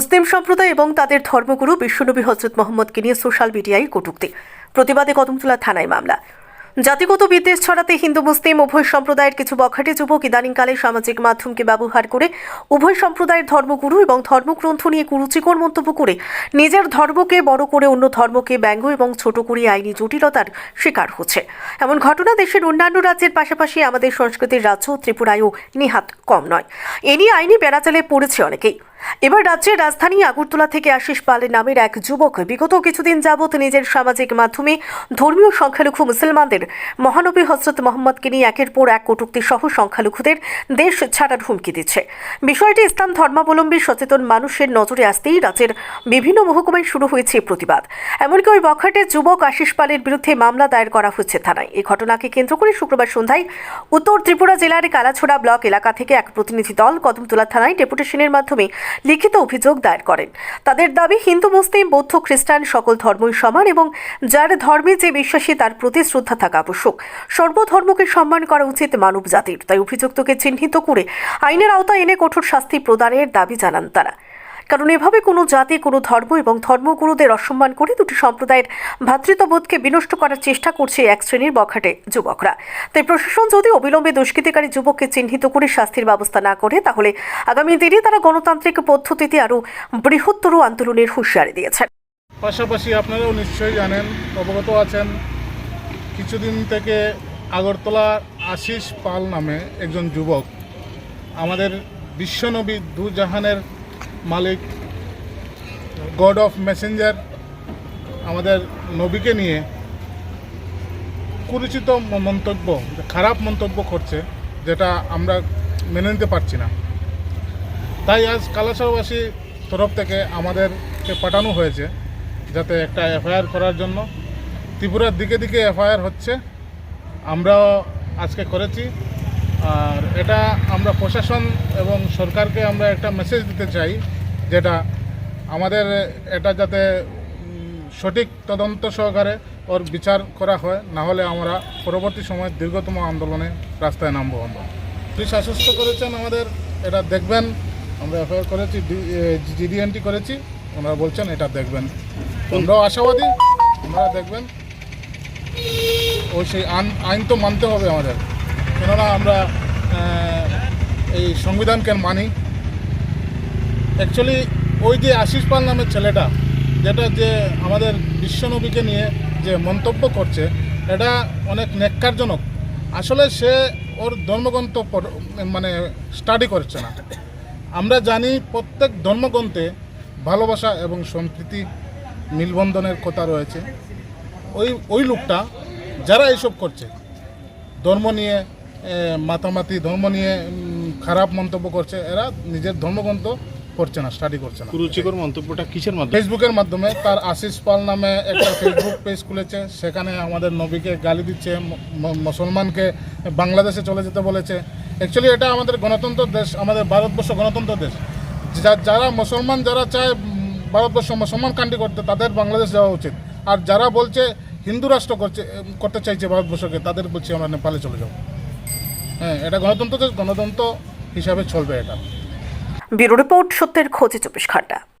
মুসলিম সম্প্রদায় এবং তাদের ধর্মগুরু বিশ্বনবী হজরত মোহাম্মদকে নিয়ে সোশ্যাল মিডিয়ায় কটূক্তি। প্রতিবাদে কদমতলা থানায় মামলা। জাতিগত বিদ্বেষ ছড়াতে হিন্দু, মুসলিম উভয় সম্প্রদায়ের কিছু বখাটে যুবক ইদানিংকালে সামাজিক মাধ্যমকে ব্যবহার করে উভয় সম্প্রদায়ের ধর্মগুরু এবং ধর্মগ্রন্থ নিয়ে কুরুচিকর মন্তব্য করে নিজের ধর্মকে বড় করে অন্য ধর্মকে ব্যঙ্গ এবং ছোট করে আইনি জটিলতার শিকার হচ্ছে। এমন ঘটনা দেশের অন্যান্য রাজ্যের পাশাপাশি আমাদের সংস্কৃতির রাজ্য ত্রিপুরায়ও নিহাত কম নয়। এ নিয়ে আইনি বেড়াচালে পড়েছে অনেকেই। এবার রাজ্যের রাজধানী আগরতলা থেকে আশিস পাল নামের এক যুবক বিগত কিছুদিন যাবৎ নিজের সামাজিক মাধ্যমে ধর্মীয় সংখ্যালঘু মুসলমানদের মহানবী হজরত মোহাম্মদকে নিয়ে একের পর এক কটূক্তি সহ সংখ্যালঘুদের দেশ ছাড়ার হুমকি দিচ্ছে। বিষয়টি ইসলাম ধর্মাবলম্বী সচেতন মানুষের নজরে আসতেই রাজ্যের বিভিন্ন মহকুমায় শুরু হয়েছে প্রতিবাদ। এমনকি ওই বখাটের যুবক আশিস পালের বিরুদ্ধে মামলা দায়ের করা হচ্ছে থানায়। এই ঘটনাকে কেন্দ্র করে শুক্রবার সন্ধ্যায় উত্তর ত্রিপুরা জেলার কালাছড়া ব্লক এলাকা থেকে এক প্রতিনিধি দল কদমতলা থানায় ডেপুটেশনের মাধ্যমে লিখিত অভিযোগ দায়ের করেন। তাদের দাবি, হিন্দু, মুসলিম, বৌদ্ধ, খ্রিস্টান সকল ধর্মই সমান এবং যার ধর্মে যে বিশ্বাসী তার প্রতি শ্রদ্ধা থাকা আবশ্যক। সর্বধর্মকে সম্মান করা উচিত মানব জাতির তাই অভিযুক্তকে চিহ্নিত করে আইনের আওতায় এনে কঠোর শাস্তি প্রদানের দাবি জানান তারা। কারণ এভাবে কোনো জাতি, কোনো ধর্ম এবং ধর্মগুরুদের অসম্মান করে দুটি সম্প্রদায়ের ভ্রাতৃত্ববোধকে বিনষ্ট করার চেষ্টা করছে এক শ্রেণির বখাটে যুবকরা। তাই প্রশাসন যদি অবিলম্বে দুষ্কৃতিকারী যুবককে চিহ্নিত করে শাস্তির ব্যবস্থা না করে, তাহলে আগামী দিনে তারা গণতান্ত্রিক পদ্ধতিতে আরও বৃহত্তর আন্দোলনের হুঁশিয়ারি দিয়েছেন। পাশাপাশি আপনারাও নিশ্চয়ই জানেন, অবগত আছেন, কিছুদিন থেকে আগরতলা আশিস পাল নামে একজন যুবক, আমাদের বিশ্বনবী দুজাহানের মালিক গড অফ মেসেঞ্জার আমাদের নবীকে নিয়ে কুরুচিত মন্তব্য, খারাপ মন্তব্য করছে, যেটা আমরা মেনে নিতে পারছি না। তাই আজ কালাসাবাসী তরফ থেকে আমাদেরকে পাঠানো হয়েছে, যাতে একটা এফআইআর করার জন্য। ত্রিপুরার দিকে দিকে এফআইআর হচ্ছে, আমরাও আজকে করেছি। আর এটা আমরা প্রশাসন এবং সরকারকে আমরা একটা মেসেজ দিতে চাই, যেটা আমাদের এটা যাতে সঠিক তদন্ত সহকারে ওর বিচার করা হয়, না হলে আমরা পরবর্তী সময় দীর্ঘতম আন্দোলনে রাস্তায় নামবো আমরা। পুলিশ আশ্বস্ত করেছেন আমাদের, এটা দেখবেন। আমরা এফআইআর করেছি জিডিএনটি করেছি, ওনারা বলছেন এটা দেখবেন। আমরাও আশাবাদী, ওনারা দেখবেন। ওই সেই আইন তো মানতে হবে আমাদের। কেননা আমরা এই সংবিধানকে মানি। অ্যাকচুয়ালি ওই যে আশিস পাল নামের ছেলেটা, যেটা যে আমাদের বিশ্বনবীকে নিয়ে যে মন্তব্য করছে, এটা অনেক নেককারজনক আসলে সে ওর ধর্মগ্রন্থ মানে স্টাডি করছে না। আমরা জানি প্রত্যেক ধর্মগ্রন্থে ভালোবাসা এবং সম্প্রীতি মিলবন্ধনের কথা রয়েছে। ওই ওই লোকটা যারা এইসব করছে, ধর্ম নিয়ে মাতামাতি ধর্ম নিয়ে খারাপ মন্তব্য করছে এরা নিজের ধর্মগ্রন্থ করছে না স্টাডি করছে না। কুরুচিকর মন্তব্যটা কিসের মাধ্যমে? ফেসবুকের মাধ্যমে তার আশিস পাল নামে একটা ফেসবুক পেজ খুলেছে সেখানে আমাদের নবীকে গালি দিচ্ছে মুসলমানকে বাংলাদেশে চলে যেতে বলেছে। অ্যাকচুয়ালি এটা আমাদের গণতন্ত্র দেশ আমাদের ভারতবর্ষ গণতন্ত্র দেশ। যা- যারা মুসলমান যারা চায় ভারতবর্ষ মুসলমান কান্ট্রি করতে তাদের বাংলাদেশ যাওয়া উচিত। আর যারা বলছে হিন্দু রাষ্ট্র করছে করতে চাইছে ভারতবর্ষকে তাদের বলছে আমরা নেপালে চলে যাব। হ্যাঁ এটা গণতন্ত্র গণতন্ত্র হিসাবে চলবে এটা। ব্যুরো রিপোর্ট সত্যের খোঁজে চব্বিশ ঘণ্টা।